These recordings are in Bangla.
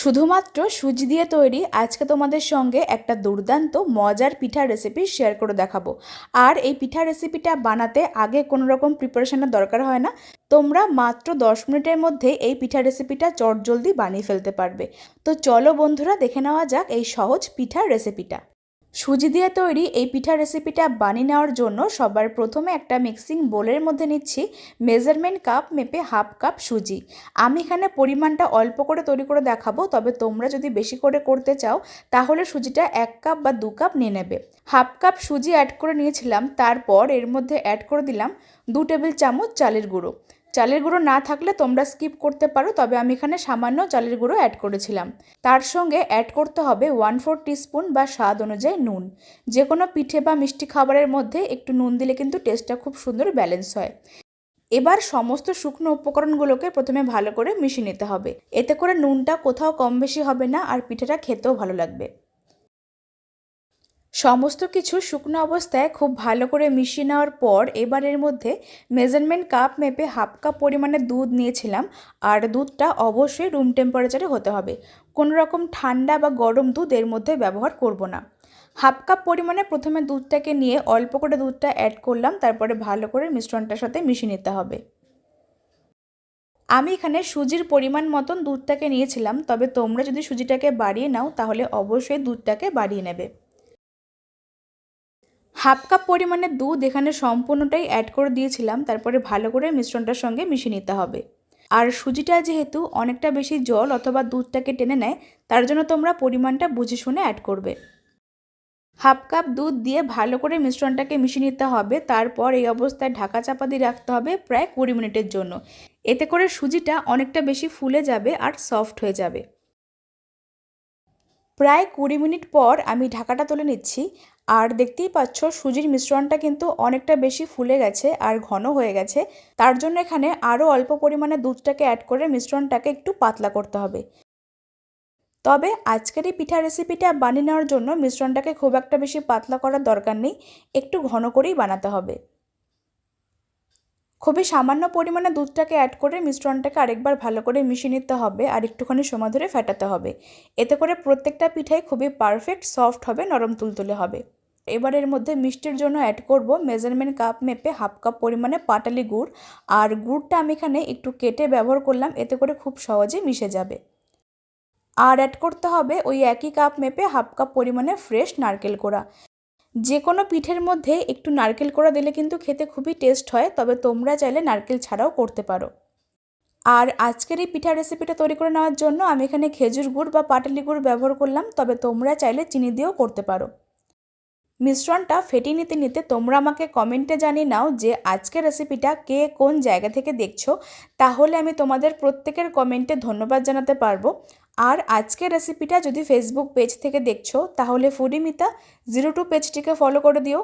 শুধুমাত্র সুজি দিয়ে তৈরি, আজকে তোমাদের সঙ্গে একটা দুর্দান্ত, মজার পিঠা রেসিপি শেয়ার করে দেখাবো। আর এই পিঠা রেসিপিটা বানাতে আগে কোনো রকম প্রিপারেশানের দরকার হয় না। তোমরা মাত্র দশ মিনিটের মধ্যে এই পিঠা রেসিপিটা চটজলদি বানিয়ে ফেলতে পারবে। তো চলো বন্ধুরা, দেখে নেওয়া যাক এই সহজ পিঠার রেসিপিটা সুজি দিয়ে তৈরি এই পিঠা রেসিপিটা বানিয়ে নেওয়ার জন্য সবার প্রথমে একটা মিক্সিং বোলের মধ্যে নিচ্ছি মেজারমেন্ট কাপ মেপে হাফ কাপ সুজি। আমি এখানে পরিমাণটা অল্প করে তৈরি করে দেখাবো, তবে তোমরা যদি বেশি করে করতে চাও, তাহলে সুজিটা এক কাপ বা দু কাপ নিয়ে নেবে। হাফ কাপ সুজি অ্যাড করে নিয়েছিলাম, তারপর এর মধ্যে অ্যাড করে দিলাম দু টেবিল চামচ চালের গুঁড়ো। চালের গুঁড়ো না থাকলে তোমরা স্কিপ করতে পারো, তবে আমি এখানে সামান্য চালের গুঁড়ো অ্যাড করেছিলাম। তার সঙ্গে অ্যাড করতে হবে ওয়ান ফোর টিস্পুন বা স্বাদ অনুযায়ী নুন। যে কোনো পিঠে বা মিষ্টি খাবারের মধ্যে একটু নুন দিলে কিন্তু টেস্টটা খুব সুন্দর ব্যালেন্স হয়। এবার সমস্ত শুকনো উপকরণগুলোকে প্রথমে ভালো করে মিশিয়ে নিতে হবে। এতে করে নুনটা কোথাও কম বেশি হবে না আর পিঠেটা খেতেও ভালো লাগবে। সমস্ত কিছু শুকনো অবস্থায় খুব ভালো করে মিশিয়ে নেওয়ার পর এবার এর মধ্যে মেজারমেন্ট কাপ মেপে হাফ কাপ পরিমাণে দুধ নিয়েছিলাম। আর দুধটা অবশ্যই রুম টেম্পারেচারে হতে হবে। কোনো রকম ঠান্ডা বা গরম দুধ এর মধ্যে ব্যবহার করব না। হাফ কাপ পরিমাণে প্রথমে দুধটাকে নিয়ে অল্প করে দুধটা অ্যাড করলাম, তারপরে ভালো করে মিশ্রণটার সাথে মিশিয়ে নিতে হবে। আমি এখানে সুজির পরিমাণ মতন দুধটাকে নিয়েছিলাম, তবে তোমরা যদি সুজিটাকে বাড়িয়ে নাও, তাহলে অবশ্যই দুধটাকে বাড়িয়ে নেবে। হাফ কাপ পরিমাণে দুধ এখানে সম্পূর্ণটাই অ্যাড করে দিয়েছিলাম, তারপরে ভালো করে মিশ্রণটার সঙ্গে মিশিয়ে নিতে হবে। আর সুজিটা যেহেতু অনেকটা বেশি জল অথবা দুধটাকে টেনে নেয়, তার জন্য তোমরা পরিমাণটা বুঝে শুনে অ্যাড করবে। হাফ কাপ দুধ দিয়ে ভালো করে মিশ্রণটাকে মিশিয়ে নিতে হবে, তারপর এই অবস্থায় ঢাকা চাপা দিয়ে রাখতে হবে প্রায় কুড়ি মিনিটের জন্য। এতে করে সুজিটা অনেকটা বেশি ফুলে যাবে আর সফট হয়ে যাবে। প্রায় কুড়ি মিনিট পর আমি ঢাকাটা তুলে নিচ্ছি। আর দেখতেই পাচ্ছ সুজির মিশ্রণটা কিন্তু অনেকটা বেশি ফুলে গেছে আর ঘন হয়ে গেছে। তার জন্য এখানে আরও অল্প পরিমাণে দুধটাকে অ্যাড করে মিশ্রণটাকে একটু পাতলা করতে হবে। তবে আজকের এই পিঠা রেসিপিটা বানিয়ে নেওয়ার জন্য মিশ্রণটাকে খুব একটা বেশি পাতলা করার দরকার নেই, একটু ঘন করেই বানাতে হবে। খুবই সামান্য পরিমাণে দুধটাকে অ্যাড করে মিশ্রণটাকে আরেকবার ভালো করে মিশিয়ে নিতে হবে আর একটুখানি সময় ধরে ফেটাতে হবে। এতে করে প্রত্যেকটা পিঠাই খুবই পারফেক্ট সফট হবে, নরম তুলতুলে হবে। এবার এর মধ্যে মিষ্টির জন্য অ্যাড করব মেজারমেন্ট কাপ মেপে হাফ কাপ পরিমাণে পাটালি গুড়। আর গুড়টা আমি এখানে একটু কেটে ব্যবহার করলাম, এতে করে খুব সহজে মিশে যাবে। আর অ্যাড করতে হবে ওই একই কাপ মেপে হাফ কাপ পরিমাণে ফ্রেশ নারকেল কোড়া। যে কোনো পিঠের মধ্যে একটু নারকেল কোড়া দিলে কিন্তু খেতে খুবই টেস্ট হয়, তবে তোমরা চাইলে নারকেল ছাড়াও করতে পারো। আর আজকের এই পিঠা রেসিপিটা তৈরি করে নেওয়ার জন্য আমি এখানে খেজুর গুড় বা পাটালি গুড় ব্যবহার করলাম, তবে তোমরা চাইলে চিনি দিয়েও করতে পারো। মিশ্রণটা ফেটিয়ে নিতে নিতে তোমরা আমাকে কমেন্টে জানিয়ে নাও যে আজকের রেসিপিটা কে কোন জায়গা থেকে দেখছ। তাহলে আমি তোমাদের প্রত্যেকের কমেন্টে ধন্যবাদ জানাতে পারব। আর আজকের রেসিপিটা যদি ফেসবুক পেজ থেকে দেখছ, তাহলে ফুডিমিতা জিরো টু পেজটিকে ফলো করে দিও।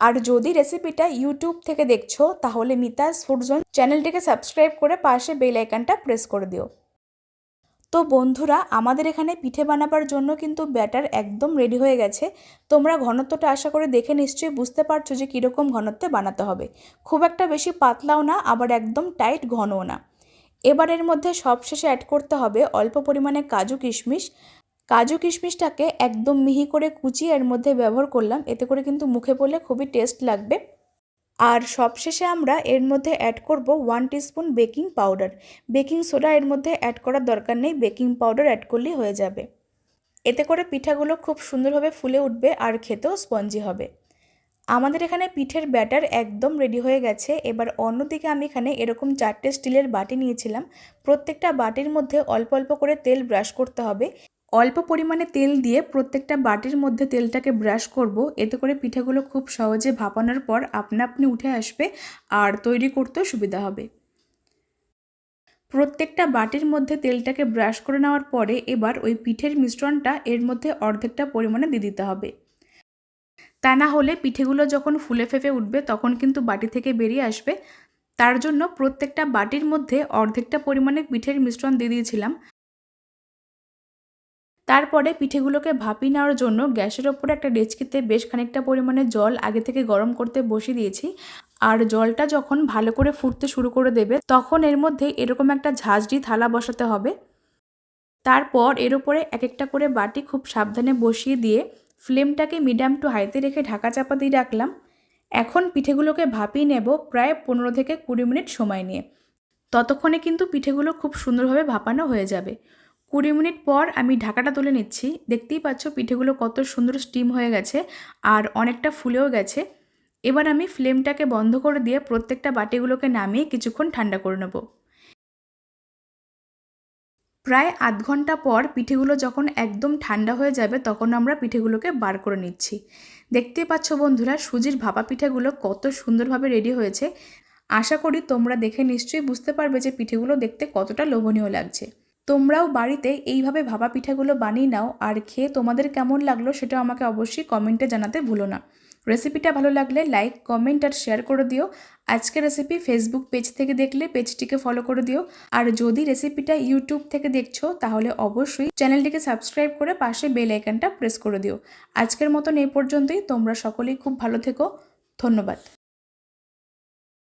আর যদি রেসিপিটা ইউটিউব থেকে দেখছ, তাহলে মিতাস ফুডজোন চ্যানেলটিকে সাবস্ক্রাইব করে পাশে বেল আইকনটা প্রেস করে দিও। তো বন্ধুরা, আমাদের এখানে পিঠে বানাবার জন্য কিন্তু ব্যাটার একদম রেডি হয়ে গেছে। তোমরা ঘনত্বটা আশা করে দেখে নিশ্চয়ই বুঝতে পারছ যে কীরকম ঘনত্বে বানাতে হবে। খুব একটা বেশি পাতলাও না, আবার একদম টাইট ঘনও না। এবারের মধ্যে সবশেষে অ্যাড করতে হবে অল্প পরিমাণে কাজু কিশমিশ। কাজু কিশমিশটাকে একদম মিহি করে কুচিয়ে এর মধ্যে ব্যবহার করলাম, এতে করে কিন্তু মুখে পড়লে খুবই টেস্ট লাগবে। আর সবশেষে আমরা এর মধ্যে অ্যাড করব one teaspoon baking powder baking soda এর মধ্যে অ্যাড করার দরকার নেই বেকিং পাউডার অ্যাড করলেই হয়ে যাবে। এতে করে পিঠাগুলো খুব সুন্দরভাবে ফুলে উঠবে আর খেতেও স্পঞ্জি হবে। আমাদের এখানে পিঠের ব্যাটার একদম রেডি হয়ে গেছে। এবার অন্যদিকে আমি এখানে এরকম চারটে স্টিলের বাটি নিয়েছিলাম। প্রত্যেকটা বাটির মধ্যে অল্প অল্প করে তেল ব্রাশ করতে হবে। অল্প পরিমাণে তেল দিয়ে প্রত্যেকটা বাটির মধ্যে তেলটাকে ব্রাশ করব। এতে করে পিঠেগুলো খুব সহজে ভাপানোর পর আপনা আপনি উঠে আসবে আর তৈরি করতেও সুবিধা হবে। প্রত্যেকটা বাটির মধ্যে তেলটাকে ব্রাশ করে নেওয়ার পরে এবার ওই পিঠের মিশ্রণটা এর মধ্যে অর্ধেকটা পরিমাণে দিয়ে দিতে হবে। তা না হলে পিঠেগুলো যখন ফুলে ফেপে উঠবে তখন কিন্তু বাটি থেকে বেরিয়ে আসবে। তার জন্য প্রত্যেকটা বাটির মধ্যে অর্ধেকটা পরিমাণে পিঠের মিশ্রণ দিয়ে দিয়েছিলাম। তারপরে পিঠেগুলোকে ভাপিয়ে নেওয়ার জন্য গ্যাসের ওপরে একটা ডেচকিতে বেশ খানিকটা পরিমাণে জল আগে থেকে গরম করতে বসিয়ে দিয়েছি। আর জলটা যখন ভালো করে ফুটতে শুরু করে দেবে, তখন এর মধ্যে এরকম একটা ঝাঁঝরি থালা বসাতে হবে। তারপর এর উপরে এক একটা করে বাটি খুব সাবধানে বসিয়ে দিয়ে ফ্লেমটাকে মিডিয়াম টু হাইতে রেখে ঢাকা চাপা দিয়ে রাখলাম। এখন পিঠেগুলোকে ভাপিয়ে নেব প্রায় পনেরো থেকে কুড়ি মিনিট সময় নিয়ে। ততক্ষণে কিন্তু পিঠেগুলো খুব সুন্দরভাবে ভাপানো হয়ে যাবে। কুড়ি মিনিট পর আমি ঢাকাটা তুলে নিচ্ছি। দেখতেই পাচ্ছ পিঠেগুলো কত সুন্দর স্টিম হয়ে গেছে আর অনেকটা ফুলেও গেছে। এবার আমি ফ্লেমটাকে বন্ধ করে দিয়ে প্রত্যেকটা বাটিগুলোকে নামিয়ে কিছুক্ষণ ঠান্ডা করে নেব। প্রায় আধ ঘণ্টা পর পিঠেগুলো যখন একদম ঠান্ডা হয়ে যাবে তখন আমরা পিঠেগুলোকে বার করে নিচ্ছি। দেখতেই পাচ্ছ বন্ধুরা, সুজির ভাপা পিঠেগুলো কত সুন্দরভাবে রেডি হয়েছে। আশা করি তোমরা দেখে নিশ্চয়ই বুঝতে পারবে যে পিঠেগুলো দেখতে কতটা লোভনীয় লাগছে। তোমরাও বাড়িতে এইভাবে ভাপা পিঠাগুলো বানিয়ে নাও আর খেয়ে তোমাদের কেমন লাগল সেটা আমাকে অবশ্যই কমেন্টে জানাতে ভুলো না। রেসিপিটা ভালো লাগলে লাইক, কমেন্ট আর শেয়ার করে দিও। আজকের রেসিপি ফেসবুক পেজ থেকে দেখলে পেজটিকে ফলো করে দিও। আর যদি রেসিপিটা ইউটিউব থেকে দেখছ, তাহলে অবশ্যই চ্যানেলটিকে সাবস্ক্রাইব করে পাশে বেল আইকনটা প্রেস করে দিও। আজকের মতন এই পর্যন্তই। তোমরা সকলেই খুব ভালো থেকো। ধন্যবাদ।